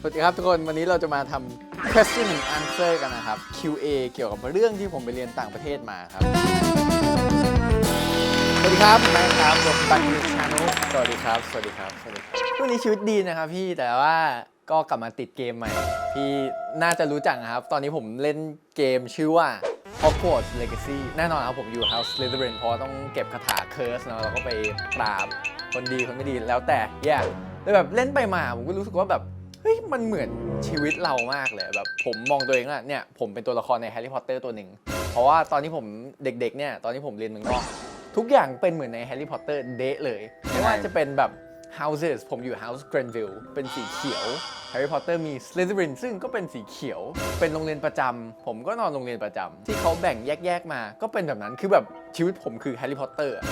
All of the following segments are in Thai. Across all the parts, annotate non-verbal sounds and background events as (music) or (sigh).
สวัสดีครับทุกคน วันนี้เราจะมาทำ question and answer กันนะครับ QA เกี่ยวกับเรื่องที่ผมไปเรียนต่างประเทศมาครับ สวัสดีครับผมแม่ครับผมปันนิชานุสวัสดีครับ สวัสดีครับ สวัสดีครับวันนี้ชีวิตดีนะครับพี่ แต่ว่าก็กลับมาติดเกมใหม่ พี่น่าจะรู้จักนะครับ ตอนนี้ผมเล่นเกมชื่อว่า Hogwarts Legacy แน่นอนครับผมอยู่ House Slytherin เพราะว่าต้องเก็บคาถาเคิร์สเนาะแล้วก็ไปปราบคนดีคนไม่ดีแล้วแต่แย่แต่แบบเล่นไปมาผมก็รู้สึกว่าแบบ เฮ้ยมันเหมือนชีวิตเรามากเลยแบบผมมองตัวเองว่าเนี่ยผมเป็นตัวละครในแฮร์รี่พอตเตอร์ตัวหนึ่งเพราะว่าตอนที่ผมเด็กๆเนี่ยตอนที่ผมเรียนเมืองนอกทุกอย่างเป็นเหมือนในแฮร์รี่พอตเตอร์เดะเลยไม่ว่าจะเป็นแบบ houses ผมอยู่ House Grenville เป็นสีเขียว Harry Potter มี Slytherin ซึ่งก็เป็นสีเขียว เป็นโรงเรียนประจำ ผมก็นอนโรงเรียนประจำ ที่เขาแบ่งแยก ๆ มา ก็เป็นแบบนั้น คือแบบชีวิตผมคือ Harry Potter อะ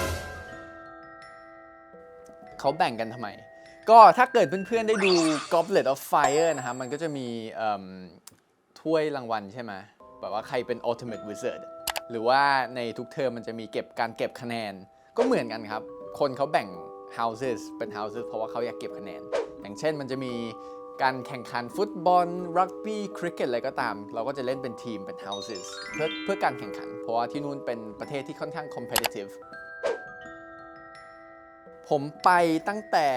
เขาแบ่งกันทำไม ก็ถ้าเกิดเพื่อนๆได้ดู Goblet of Fire นะครับมันก็จะมีถ้วยรางวัลใช่ไหมแบบว่าใครเป็น Ultimate Wizard หรือว่าในทุกเทอมมันจะมีเก็บการเก็บคะแนน ก็เหมือนกันครับ คนเขาแบ่ง houses เป็น houses เพราะว่าเขาอยากเก็บคะแนน อย่างเช่นมันจะมีการแข่งขันฟุตบอล รักบี้ คริกเก็ตอะไรก็ตาม เราก็จะเล่นเป็นทีมเป็น houses เพื่อเพื่อการแข่งขัน เพราะว่าที่นู่นเป็นประเทศที่ค่อนข้าง competitive ผมไปตั้งแต่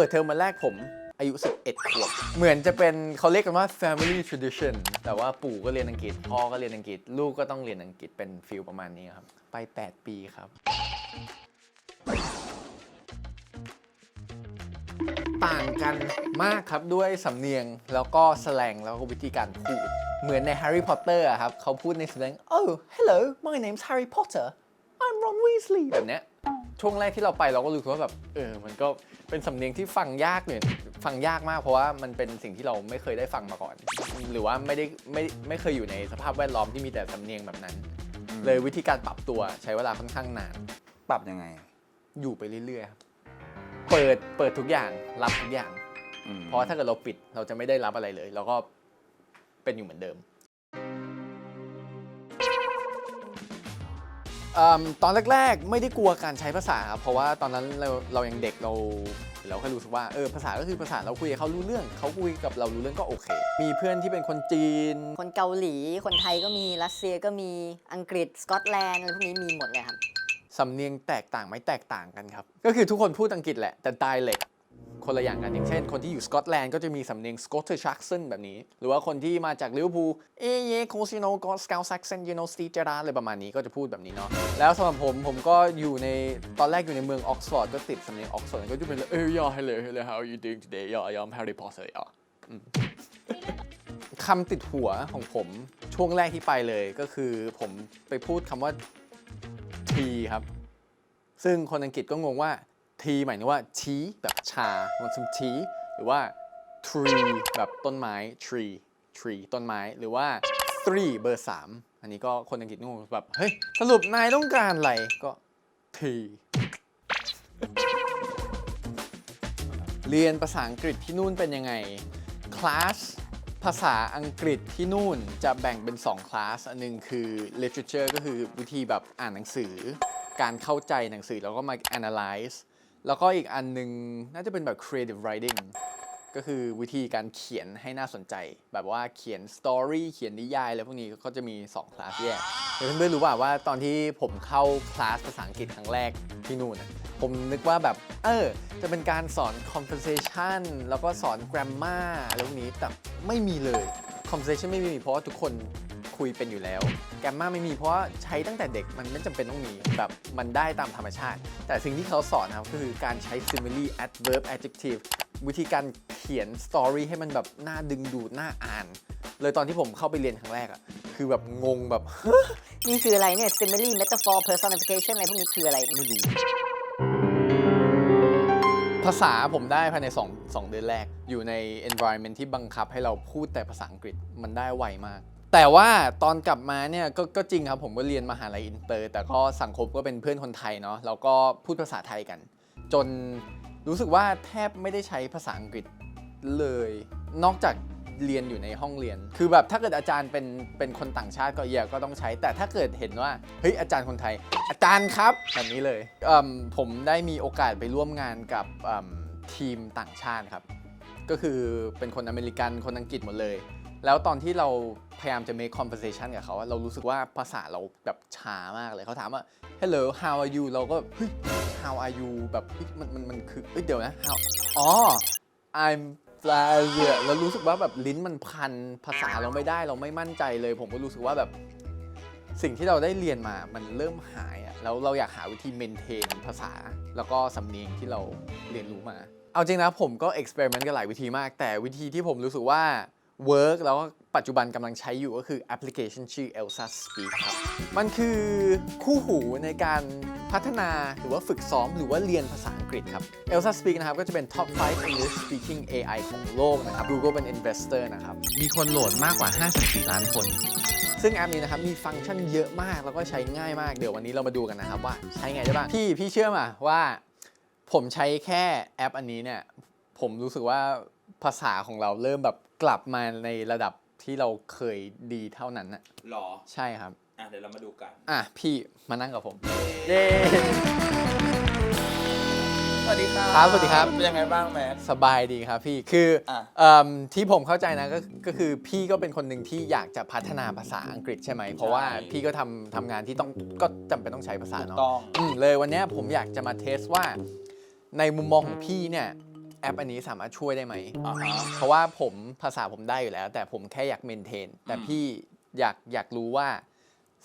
เปิดเทอมวันแรกผมอายุ 11 ขวบ เหมือนจะเป็นเขาเรียกกันว่า family tradition แต่ว่าปู่ก็เรียนอังกฤษ พ่อก็เรียนอังกฤษ ลูกก็ต้องเรียนอังกฤษ เป็นฟิลประมาณนี้ครับ ไป 8 ปีครับ ต่างกันมากครับด้วยสำเนียง แล้วก็สแลง แล้วก็วิธีการพูด เหมือนใน Harry Potter อะครับ เขาพูดในสแลง oh hello my name's Harry Potter I'm Ron Weasley แบบเนี้ย ช่วงแรกที่เราไปเราก็รู้สึกว่าแบบเออมันก็เป็นสำเนียงที่ฟังยากเนี่ยฟังยากมากเพราะว่ามันเป็นสิ่งที่เราไม่เคยได้ฟังมาก่อน หรือว่าไม่ได้ไม่ไม่เคยอยู่ในสภาพแวดล้อมที่มีแต่สำเนียงแบบนั้น เลยวิธีการปรับตัวใช้เวลาค่อนข้างนานปรับยังไง อยู่ไปเรื่อยๆครับเปิดเปิดทุกอย่างรับทุกอย่างอืมเพราะว่าถ้าเกิดเราปิดเราจะไม่ได้รับอะไรเลยเราก็เป็นอยู่เหมือนเดิม อืมตอนแรกๆ ไม่ได้กลัวการใช้ภาษาครับเพราะว่าตอนนั้นเราเรายังเด็กเราเราแค่รู้สึกว่าเออภาษาก็คือภาษาเราคุยกับเขารู้เรื่องเขาคุยกับเรารู้เรื่องก็โอเค มีเพื่อนที่เป็นคนจีน คนเกาหลี คนไทยก็มี รัสเซียก็มี อังกฤษ สกอตแลนด์อะไรพวกนี้มีหมดเลยครับ สำเนียงแตกต่างไหมแตกต่างกันครับ ก็คือทุกคนพูดอังกฤษแหละ แต่ dialect คนละอย่างกัน อย่างเช่น คนที่อยู่สกอตแลนด์ก็จะมีสำเนียง Scottish accent แบบนี้ หรือว่าคนที่มาจากลิเวอร์พูลเอเยโคซิโนก็สกาวซักเซนยูโนสตีเจราอะไรประมาณนี้ก็จะพูดแบบนี้เนาะแล้วสำหรับผมผมก็อยู่ในตอนแรกอยู่ในเมืองออกซฟอร์ดก็ติดสำเนียงออกซฟอร์ดก็จะเป็นเอ้ย yeah hello hello how are you doing today yeah I'm Harry Potter yeah อืมคำติดหัวของผมช่วงแรกที่ไปเลยก็คือผมไปพูดคำว่าทีครับ ซึ่งคนอังกฤษก็งงว่า ทีหมายถึงว่าชีแบบชา want some tea หรือว่า tree แบบต้นไม้ tree tree ต้นไม้หรือว่า three เบอร์3อันนี้ก็คนอังกฤษงงแบบ เฮ้ย สรุปนายต้องการอะไรก็ทีเรียนภาษาอังกฤษที่นู่นเป็นยังไง คลาสภาษาอังกฤษที่นู่นจะแบ่งเป็น 2 คลาส อันหนึงคือ literature ก็คือวิธีแบบอ่านหนังสือ การเข้าใจหนังสือแล้วก็มา analyze แล้วก็อีกอันหนึ่งน่าจะเป็นแบบ creative writing ก็คือวิธีการเขียนให้น่าสนใจ แบบว่าเขียนสตอรี่เขียนนิยายอะไรพวกนี้ก็จะมี 2 คลาสแยกเดี๋ยวเพื่อนๆรู้ป่าว่าตอนที่ผมเข้าคลาสภาษาอังกฤษครั้งแรกที่นู่นผมนึกว่าแบบ เออ จะเป็นการสอน conversation แล้วก็สอน grammar อะไรพวกนี้แต่ไม่มีเลย conversation ไม่มีเพราะว่าทุกคน คุยเป็นอยู่แล้ว grammar ไม่มีเพราะว่าใช้ตั้งแต่เด็กมันไม่จำเป็นต้องมีแบบมันได้ตามธรรมชาติ แต่สิ่งที่เขาสอนนะครับก็คือการใช้ simile adverb adjective วิธีการเขียน story ให้มันแบบน่าดึงดูดน่าอ่าน เลยตอนที่ผมเข้าไปเรียนครั้งแรกอะคือแบบงงแบบ นี่คืออะไรเนี่ย simile metaphor personification อะไรพวกนี้คืออะไรไม่รู้ภาษาผมได้ภายใน2 2เดือนแรก อยู่ใน environment ที่บังคับให้เราพูดแต่ภาษาอังกฤษมันได้ไวมาก แต่ว่าตอนกลับมาเนี่ยกก็จริงครับผมก็เรียนมหาลัยอินเตอร์ แต่ก็สังคมก็เป็นเพื่อนคนไทยเนาะแล้วก็พูดภาษาไทยกัน จนรู้สึกว่าแทบไม่ได้ใช้ภาษาอังกฤษเลย นอกจากเรียนอยู่ในห้องเรียน คือแบบถ้าเกิดอาจารย์เป็นเป็นคนต่างชาติก็เอียก็ต้องใช้ แต่ถ้าเกิดเห็นว่าเฮ้ยอาจารย์คนไทย อาจารย์ครับแบบนี้เลยเออผมได้มีโอกาสไปร่วมงานกับทีมต่างชาติครับ ก็คือเป็นคนอเมริกันคนอังกฤษหมดเลย แล้วตอนที่เราพยายามจะ make conversation กับเขาเรารู้สึกว่าภาษาเราแบบช้ามากเลยเขาถามว่า hello how are you เราก็แบบเฮ้ย how are you แบบมันมันมันคือเอ้ยเดี๋ยวนะ how อ๋อ I'm fine แล้วรู้สึกว่าแบบลิ้นมันพันภาษาเราไม่ได้เราไม่มั่นใจเลย ผมก็รู้สึกว่าแบบสิ่งที่เราได้เรียนมามันเริ่มหายอะแล้วเราอยากหาวิธีเมนเทนภาษา แล้วก็สำเนียงที่เราเรียนรู้มา เอาจริงนะผมก็เอ็กซ์เพร์เมนต์กันหลายวิธีมาก แต่วิธีที่ผมรู้สึกว่า เวิร์กแล้วก็ปัจจุบันกำลังใช้อยู่ก็คือแอปพลิเคชันชื่อ Elsa Speak ครับ มันคือคู่หูในการพัฒนาหรือว่าฝึกซ้อมหรือว่าเรียนภาษาอังกฤษครับ Elsa Speak นะครับก็จะเป็น Top 5 English Speaking AI ของโลกนะครับ Google เป็น Investor นะครับ มีคนโหลดมากกว่า 54 ล้านคน ซึ่งแอปนี้นะครับมีฟังก์ชันเยอะมากแล้วก็ใช้ง่ายมาก เดี๋ยววันนี้เรามาดูกันนะครับว่าใช้ไงได้บ้าง พี่พี่เชื่อมาว่าผมใช้แค่แอปอันนี้เนี่ยผมรู้สึกว่าภาษาของเราเริ่มแบบ กลับมาในระดับที่เราเคยดีเท่านั้นนะหรอ ใช่ครับ อะเดี๋ยวเรามาดูกัน อะพี่มานั่งกับผม เย้สวัสดีครับครับสวัสดีครับ เป็นยังไงบ้างแม็ก สบายดีครับพี่คืออะเอิ่มที่ผมเข้าใจนะก็ก็คือพี่ก็เป็นคนหนึ่งที่อยากจะพัฒนาภาษาอังกฤษใช่ไหม เพราะว่าพี่ก็ทำทำงานที่ต้องก็จำเป็นต้องใช้ภาษาถูกเนาะ ต้อง อืมเลยวันเนี้ยผมอยากจะมาเทสว่าในมุมมองของพี่เนี่ย แอปอันนี้สามารถช่วยได้ไหม อ่าฮะ เพราะว่าผมภาษาผมได้อยู่แล้ว แต่ผมแค่อยากเมนเทน แต่อืมพี่อยากอยากรู้ว่า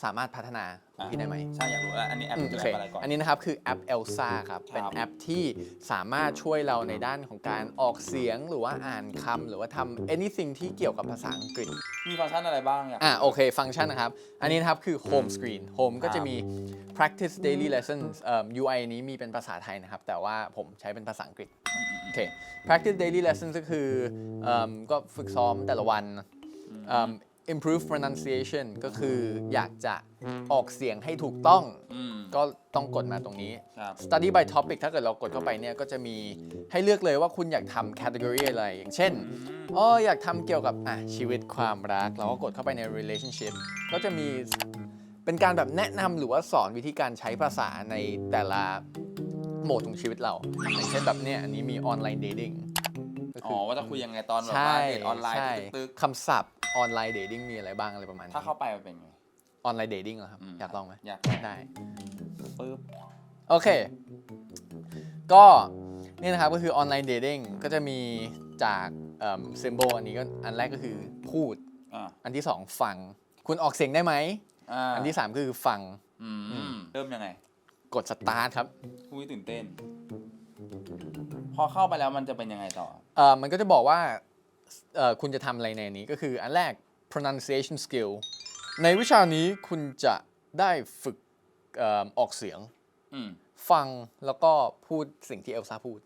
สามารถพัฒนาอะ พี่ได้ไหมใช่อยากรู้แล้วอันนี้แอปอืมคือโอเค แอปอะไรก่อน อันนี้นะครับคือแอป Elsa ครับ ครับ เป็นแอปที่สามารถช่วยเราในด้านของการออกเสียงหรือว่าอ่านคำหรือว่าทำ anything ที่เกี่ยวกับภาษาอังกฤษ มีฟังก์ชันอะไรบ้างอยาก อะโอเค ฟังก์ชันนะครับ อันนี้นะครับคือ home screen home ก็จะมี practice daily lessons เอ่อ UI นี้มีเป็นภาษาไทยนะครับ แต่ว่าผมใช้เป็นภาษาอังกฤษ โอเค practice daily lessons ก็คือเอิ่มก็ฝึกซ้อมแต่ละวันเอิ่ม improve pronunciation ก็คืออยากจะออกเสียงให้ถูกต้อง อืม ก็ต้องกดมาตรงนี้ ครับ study by topic ถ้าเกิดเรากดเข้าไปเนี่ย ก็จะมีให้เลือกเลยว่าคุณอยากทำ category อะไร อย่างเช่นอ๋ออยากทำเกี่ยวกับอะชีวิตความรัก เราก็กดเข้าไปใน relationship ก็จะมีเป็นการแบบแนะนำหรือว่าสอนวิธีการใช้ภาษาในแต่ละโหมดของชีวิตเรา อย่างเช่นแบบเนี้ยอันนี้มี online dating ก็อ๋คืออว่าจะคุยยังไงตอนแบบใช่ว่าเดทออนไลน์ใช่ตึกคำศัพท์ ออนไลน์ dating มีอะไรบ้างอะไรประมาณๆนี้ถ้าเข้าไปมันเป็นไง ออนไลน์ dating เหรอครับมอยากลองไหมอยากได้ ปึ๊บ โอเค ก็นี่นะครับก็คือออนไลน์เดทติ้งก็จะมีจากซิมโบอันนี้ก็อันแรกก็คือพูด อ่าอันที่2ฟัง คุณออกเสียงได้ไหม อ่าอันที่3คือฟัง อืมเริ่มยังไงกดสตาร์ทครับคุยตื่นเต้น พอเข้าไปแล้วมันจะเป็นยังไงต่อ เอ่อมันก็จะบอกว่าเอ่อ คุณจะทำอะไรในนี้ก็คืออันแรก pronunciation skill ในวิชานี้คุณจะได้ฝึกเอ่อออกเสียงอืมฟังแล้วก็พูดสิ่งที่เอลซ่าพูด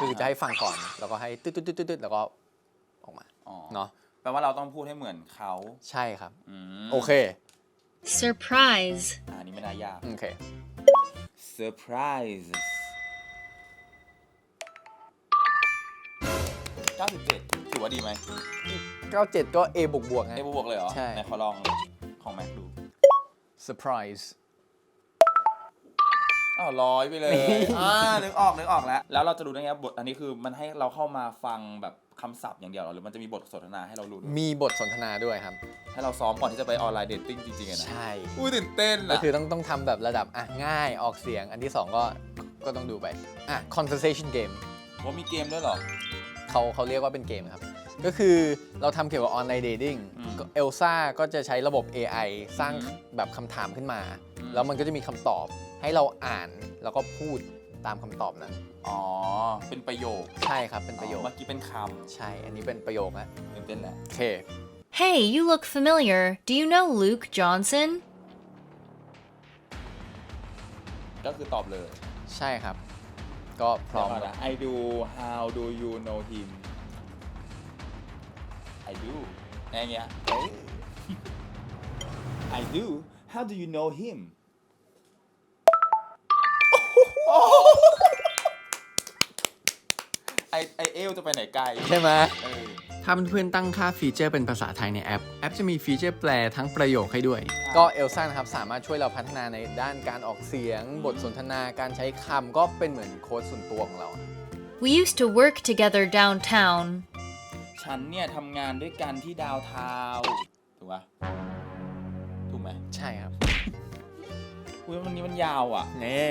คือจะให้ฟังก่อน แล้วก็ให้ตึ๊ดตึ๊ดตึ๊ดตึ๊ดแล้วก็ออกมาอ๋อเนาะแปลว่าเราต้องพูดให้เหมือนเขาใช่ครับอืมโอเค Surprise. อะอันนี้ไม่น่ายากโอเค surprise 97 ถือว่าดีไหม97 ก็ A บวกบวกๆไงไอ้บวกเลยเหรอใช่ ไหนขอลองของแม็กดู surprise อ้าวร้อยไปเลย อ่า นึกออก นึกออกแล้ว แล้วเราจะรู้ได้ไงว่าบท อันนี้คือมันให้เราเข้ามาฟังแบบคำศัพท์อย่างเดียวเหรอ หรือมันจะมีบทสนทนาให้เรารู้ด้วยมีบทสนทนาด้วยครับ ให้เราซ้อมก่อนที่จะไปออนไลน์เดทติ้งจริงๆอะนะ ใช่ อุ้ยตื่นเต้นก็อะคือต้องต้องทำแบบระดับอะง่ายออกเสียงอันที่ 2 ก็ก็ต้องดูไป อะ conversation game ว่ามีเกมด้วยเหรอ เขาเขาเรียกว่าเป็นเกมครับ ก็คือเราทำเกี่ยวกับออนไลน์เดทติ้งอืมเอลซ่าก็จะใช้ระบบ AI สร้างอืม แบบคำถามขึ้นมาอืมแล้วมันก็จะมีคำตอบให้เราอ่านแล้วก็พูดตามคำตอบนั้น อ๋อ เป็นประโยคใช่ครับเป็นประโยค เมื่อกี้เป็นคใช่ อันนี้เป็นประโยคนะำตื่นเต้นแหละ โอเค Hey, you look familiar. Do you know Luke Johnson? ก็คือตอบเลย ใช่ครับ ก็พร้อม เดี๋ยวก่นนะ I do how do you know him I do อะไรเงี้ยเอ้ย I do how do you know him (laughs) ไอไอเอลจะไปไหนไกลใช่ไหมเออถ้าเพื่อนๆตั้งค่าฟีเจอร์เป็นภาษาไทยในแอป แอปจะมีฟีเจอร์แปลทั้งประโยคให้ด้วย ก็เอลซ่านะครับ สามารถช่วยเราพัฒนาในด้านการออกเสียง บทสนทนาการใช้คำก็เป็นเหมือนโค้ดส่วนตัวของเรา We used to work together downtown. ฉันเนี่ยทำงานด้วยกันที่ดาวเทาวน์ถูกปะถูกไหม ใช่ครับ อุ้ยวันนี้มันยาวอะเน่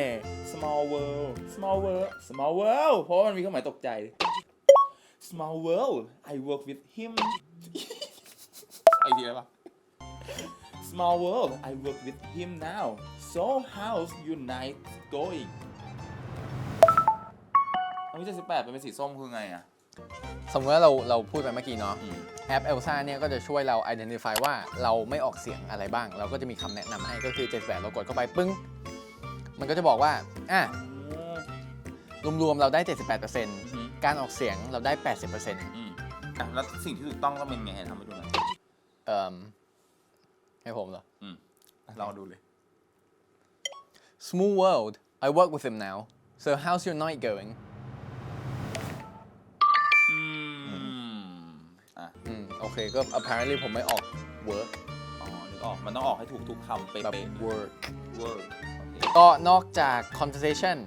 small world small world small world เพราะว่ามันมีเครื่องหมายตกใจ small world I work with him ไอเดียปะ small world I work with him now so how's your night going อันนี้เจ็ดสิบแปดเป็นสีส้มคือไงอะ สมมติว่าเราเราพูดไปเมื่อกี้เนาะอืมแอป Elsa เนี่ยก็จะช่วยเรา identify ว่าเราไม่ออกเสียงอะไรบ้าง เราก็จะมีคำแนะนำให้ก็คือ78เรากดเข้าไปปึ้ง มันก็จะบอกว่าอะรวมๆเราได้ 78%การออกเสียงเราได้ 80%เอืมอะแล้วสิ่งที่ถูกต้องต้องเป็นไงทำให้ดูหน่อยอ่อให้ผมเหรอ อืมลองดูเลย Small world I work with him now so how's your night going อืม อะอืมโอเคก็ apparently ผมไม่ออก work อ๋อนึกออกมันต้องออกให้ถูกทุกคำเป๊ะแบบ ๆ work word โอเค ก็นอกจาก conversation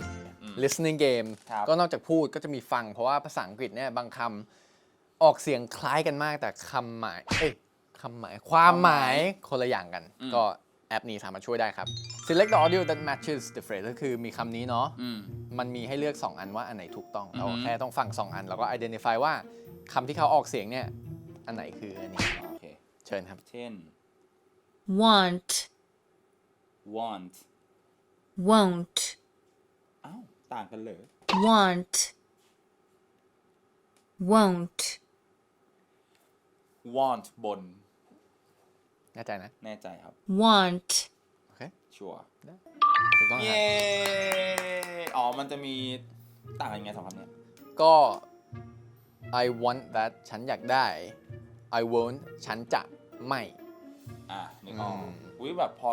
อืม listening game ครับ ก็นอกจากพูดก็จะมีฟัง เพราะว่าภาษาอังกฤษเนี่ยบางคำออกเสียงคล้ายกันมากแต่คำหมายเอ้ยคำหมาย ความหมายคนละอย่างกัน ก็แอ ปนี้สามารถช่วยได้ครับ select the audio that matches the phrase ก็คือมีคำนี้เนาะอืม มันมีให้เลือก 2 อันว่าอันไหนถูกต้อง เราอือฮึ แค่ต้องฟัง 2 อัน แล้วก็ identify ว่าคำที่เขาออกเสียงเนี่ย อันไหนคืออันนี้ โอเค เชิญครับ เช่น want, want won't, อ้าว ต่างกันเลย want, won't, want บน แน่ใจนะ แน่ใจครับ want, โอเคชัวร์ถูกต้องคเย้รับอ๋อมันจะมีต่างกันยังไงสองคำเนี้ยก็ I want that ฉันอยากได้ I won't ฉันจะไม่ อะนึกออกอืม อุ้ยแบบพอ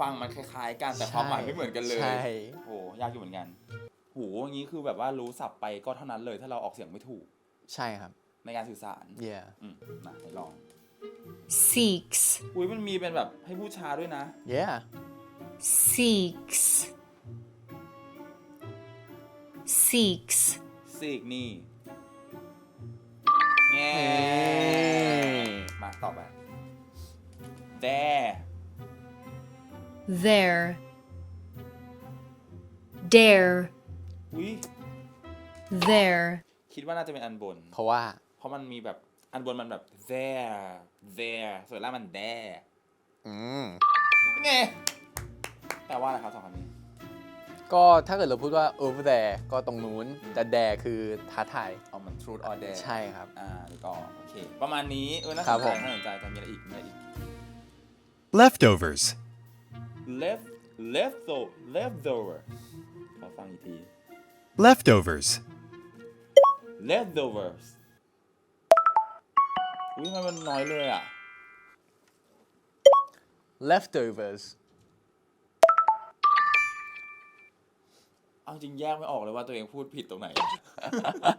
ฟังมันคล้ายๆกันแต่ความหมายไม่เหมือนกันเลย ใช่ โหยากอยู่เหมือนกันโหอย่างนี้คือแบบว่ารู้ศัพท์ไปก็เท่านั้นเลย ถ้าเราออกเสียงไม่ถูกใช่ครับ ในการสื่อสาร yeah อืมนะไหนลอง seeks, อุ้ยมันมีเป็นแบบให้พูดช้าด้วยนะ yeah seeks, seeks, ซีกนี่แง่เอ้ยมาต่อไป there there, dare, อุ้ย there, คิดว่าน่าจะเป็นอันบน เพราะว่า เพราะมันมีแบบอันบนมันแบบ there there ส่วนล่างมัน there อืม ไงแต่ว่าอะไรครับสองคำนี้ ก็ถ้าเกิดเราพูดว่า over there ก็ตรงนู้น แต่ there คือท้าทาย เอามัน truth or dare ใช่ครับ อ่านี่ก็โอเค ประมาณนี้ เออ น่าครัสบนใจผม น่าสนใจแต่มีอะไรอีก มีอะไรอีก Leftovers. left leftover leftover ขอฟังอีกที Leftovers. leftovers อุ้ยทำไมมันน้อยเลยอะ leftovers เอาจริงแยกไม่ออกเลยว่าตัวเองพูดผิดตรงไหน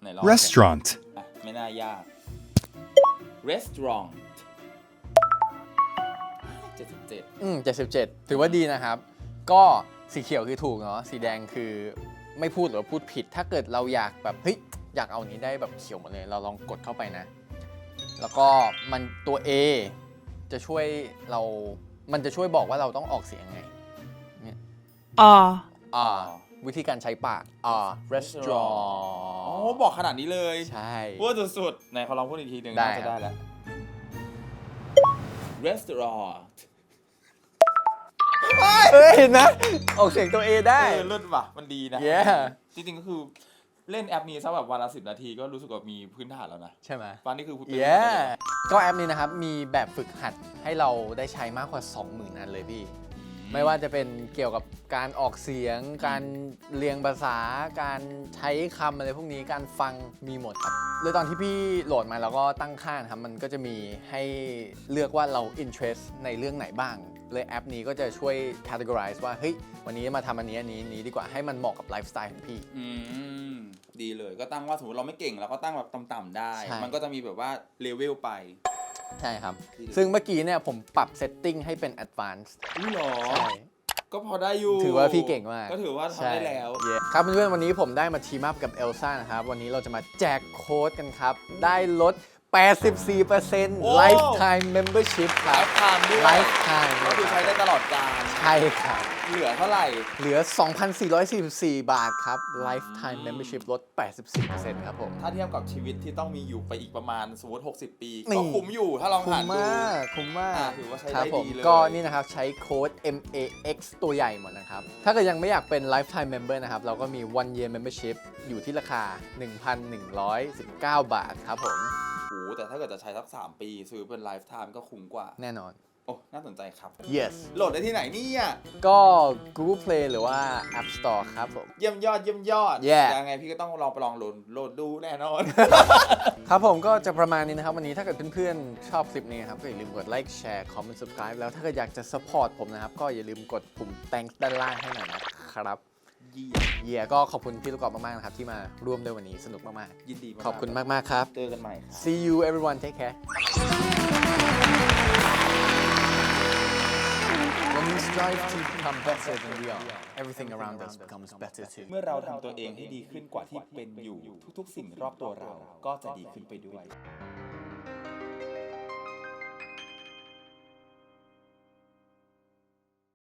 ไหนลอง Restaurant. อะไม่น่ายาก restaurant 77อืม77 ถือว่าดีนะครับ ก็สีเขียวคือถูกเนาะสีแดงคือไม่พูดหรือว่าพูดผิด ถ้าเกิดเราอยากแบบเฮ้ยอยากเอานี้ได้แบบเขียวหมดเลย เราลองกดเข้าไปนะ แล้วก็มันตัว A จะช่วยเรา มันจะช่วยบอกว่าเราต้องออกเสียงไง ah, อ่าวิธีการใช้ปากอ่า restaurant อ๋อบอกขนาดนี้เลยใช่พูดสุดๆไหนเขาลองพูดอีกทีหนึ่งได้ น่าจะครับได้แล้ว restaurant เอ้ยเห็นไหมออกเสียงตัว A ได้ เออเลิศว่ะ มันดีนะ Yeah จริงๆก็คือ เล่นแอปนี้สักแบบวันละสิบนาทีก็รู้สึกว่ามีพื้นฐานแล้วนะใช่ไหมตอนนี้คือเป็น เย้ก็แอปนี้นะครับ มีแบบฝึกหัดให้เราได้ใช้มากกว่า 20,000 อันเลยพี่ ไม่ว่าจะเป็นเกี่ยวกับการออกเสียง การเรียงภาษา การใช้คำอะไรพวกนี้การฟังมีหมดครับเลยตอนที่พี่โหลดมาแล้วก็ตั้งค่านะครับ มันก็จะมีให้เลือกว่าเรา interest ในเรื่องไหนบ้าง เลยแอปนี้ก็จะช่วย categorize ว่า เฮ้ย วันนี้มาทำอันนี้อันนี้อันนี้ดีกว่าให้มันเหมาะกับไลฟ์สไตล์ของพี่ อืม ดีเลยก็ตั้งว่าสมมติเราไม่เก่งเราก็ตั้งแบบต่ำๆได้ ใช่ มันก็จะมีแบบว่าเลเวลไป ใช่ครับ ดีเลย ซึ่งเมื่อกี้เนี่ยผมปรับ setting ให้เป็น advanced อุ้ยเหรอ ใช่ ก็พอได้อยู่ถือว่าพี่เก่งมากก็ถือว่าทำได้แล้วใช่ Yeah ครับเพื่อนๆวันนี้ผมได้มาทีมอัพกับเอลซ่านะครับ วันนี้เราจะมาแจกโค้ดกันครับ ได้ลด84% โอ้ lifetime membership คไลรับฟ์ไทม์ด้วย lifetime ก็คือใช้ได้ตลอดกาล ใช่ครับ เหลือเท่าไหร่ เหลือ 2,444 บาทครับ lifetime membership ลด 84%ครับผม ถ้าเทียบกับชีวิตที่ต้องมีอยู่ไปอีกประมาณสมมติ 60 ปี นี่ ก็คุ้มอยู่ถ้าลองคุ้หามรดู มากคุ้มมากอะถือว่าใช้ครับได้ผมดีเลย ก็นี่นะครับ ใช้โค้ด MAX ตัวใหญ่หมดนะครับ ถ้าเกิดยังไม่อยากเป็น lifetime member นะครับ เราก็มี one year membership อยู่ที่ราคา 1,119 บาทครับผม โอ้โหแต่ถ้าเกิดจะใช้สัก 3 ปี ซื้อเป็นไลฟ์ไทม์ก็คุ้มกว่า แน่นอน โอ้ น่าสนใจครับ yes โหลดได้ที่ไหนเนี่ยก็ Google Play หรือว่า App Store ครับผม เยี่ยมยอดเยี่ยมยอด Yeah ยังไงพี่ก็ต้องลองไปลองโหลดโหลดดูแน่นอน ครับผมก็จะประมาณนี้นะครับ วันนี้ถ้าเกิดเพื่อนๆ ชอบคลิปนี้นะครับ ก็อย่าลืมกดไลค์แชร์คอมเมนต์ subscribe แล้วถ้าเกิดอยากจะ support ผมนะครับ ก็อย่าลืมกดปุ่ม thanks ด้านล่างให้หน่อยนะครับเยี่ยมเยียก็ขอบคุณพี่ลูกกอล์ฟมากๆนะครับที่มาร่วมด้วยวันนี้สนุกมากยินดีมากๆ ขอบคุณมากๆครับ เจอกันใหม่ครับ see you everyone take care when we strive to become better than we are everything around us becomes better too เมื่อเราทำตัวเองให้ดีขึ้นกว่าที่เป็นอยู่ ทุกๆ สิ่งรอบตัวเราก็จะดีขึ้นไปด้วย